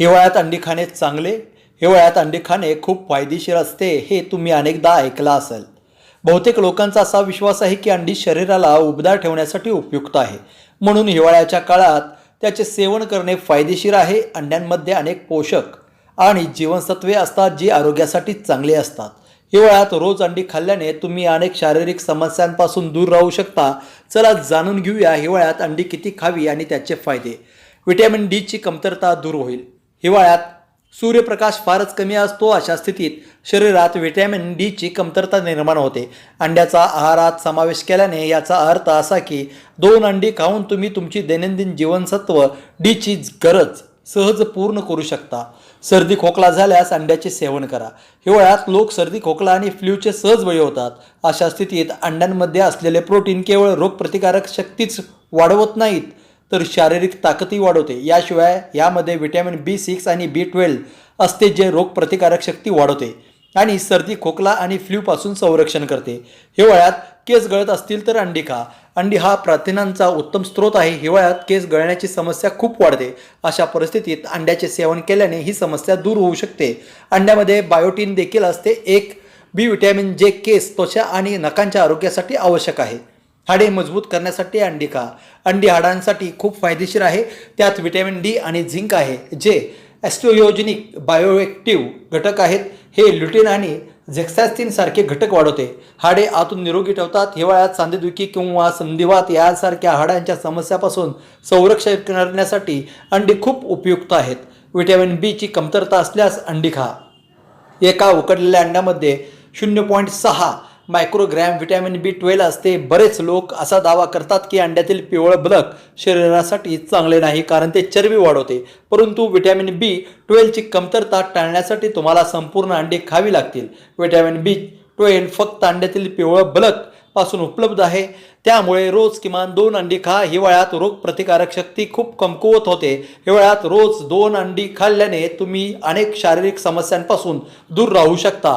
हिवाळ्यात अंडी खाणे चांगले हिवाळ्यात अंडी खाणे खूप फायदेशीर असते हे तुम्ही अनेकदा ऐकलं असेल. बहुतेक लोकांचा असा विश्वास आहे की अंडी शरीराला उबदार ठेवण्यासाठी उपयुक्त आहे. म्हणून हिवाळ्याच्या काळात त्याचे सेवन करणे फायदेशीर आहे. अंड्यांमध्ये अनेक पोषक आणि जीवनसत्वे असतात जी आरोग्यासाठी चांगली असतात. हिवाळ्यात रोज अंडी खाल्ल्याने तुम्ही अनेक शारीरिक समस्यांपासून दूर राहू शकता. चला जाणून घेऊया हिवाळ्यात अंडी किती खावी आणि त्याचे फायदे. व्हिटॅमिन डीची कमतरता दूर होईल. हिवाळ्यात सूर्यप्रकाश फारच कमी असतो अशा स्थितीत शरीरात व्हिटॅमिन डीची कमतरता निर्माण होते. अंड्याचा आहारात समावेश केल्याने याचा अर्थ असा की दोन अंडी खाऊन तुम्ही तुमची दैनंदिन जीवनसत्व डीची गरज सहज पूर्ण करू शकता. सर्दी खोकला झाल्यास अंड्याचे सेवन करा. हिवाळ्यात लोक सर्दी खोकला आणि फ्ल्यूचे सहज बळी होतात. अशा स्थितीत अंड्यांमध्ये असलेले प्रोटीन केवळ रोगप्रतिकारक शक्तीच वाढवत नाहीत. तर शारीरिक ताकदही वाढवते. याशिवाय यामध्ये व्हिटॅमिन बी सिक्स आणि बी ट्वेल्व असते जे रोगप्रतिकारक शक्ती वाढवते आणि सर्दी खोकला आणि फ्ल्यूपासून संरक्षण करते. हिवाळ्यात केस गळत असतील तर अंडी खा अंडी हा प्रथिनांचा उत्तम स्रोत आहे. हिवाळ्यात केस गळण्याची समस्या खूप वाढते. अशा परिस्थितीत अंड्याचे सेवन केल्याने ही समस्या दूर होऊ शकते. अंड्यामध्ये बायोटीन देखील असते. एक बी व्हिटॅमिन जे केस त्वचा आणि नखांच्या आरोग्यासाठी आवश्यक आहे. हाडे मजबूत करण्यासाठी अंडी खा अंडी हाडांसाठी खूप फायदेशीर आहे. त्यात विटॅमिन डी आणि झिंक आहे जे ॲस्ट्रोयोजेनिक बायोएक्टिव्ह घटक आहेत. हे ल्युटेन आणि झेक्सॅस्टिन सारखे घटक वाढवते. हाडे आतून निरोगी ठेवतात. हिवाळ्यात सांधेदुखी किंवा संधिवात यासारख्या हाडांच्या समस्यापासून संरक्षण करण्यासाठी अंडी खूप उपयुक्त आहेत. विटॅमिन बीची कमतरता असल्यास अंडी खा. एका उकडलेल्या अंड्यामध्ये शून्य पॉईंट सहा मायक्रोग्रॅम विटॅमिन बी ट्वेल्व असते. बरेच लोक असा दावा करतात की अंड्यातील पिवळं बलक शरीरासाठी चांगले नाही कारण ते चरबी वाढवते. परंतु व्हिटॅमिन बी ट्वेल्वची कमतरता टाळण्यासाठी तुम्हाला संपूर्ण अंडी खावी लागतील. व्हिटॅमिन बी ट्वेल्व फक्त अंड्यातील पिवळं बलकपासून उपलब्ध आहे. त्यामुळे रोज किमान दोन अंडी खा. हिवाळ्यात रोगप्रतिकारक शक्ती खूप कमकुवत होते. हिवाळ्यात रोज दोन अंडी खाल्ल्याने तुम्ही अनेक शारीरिक समस्यांपासून दूर राहू शकता.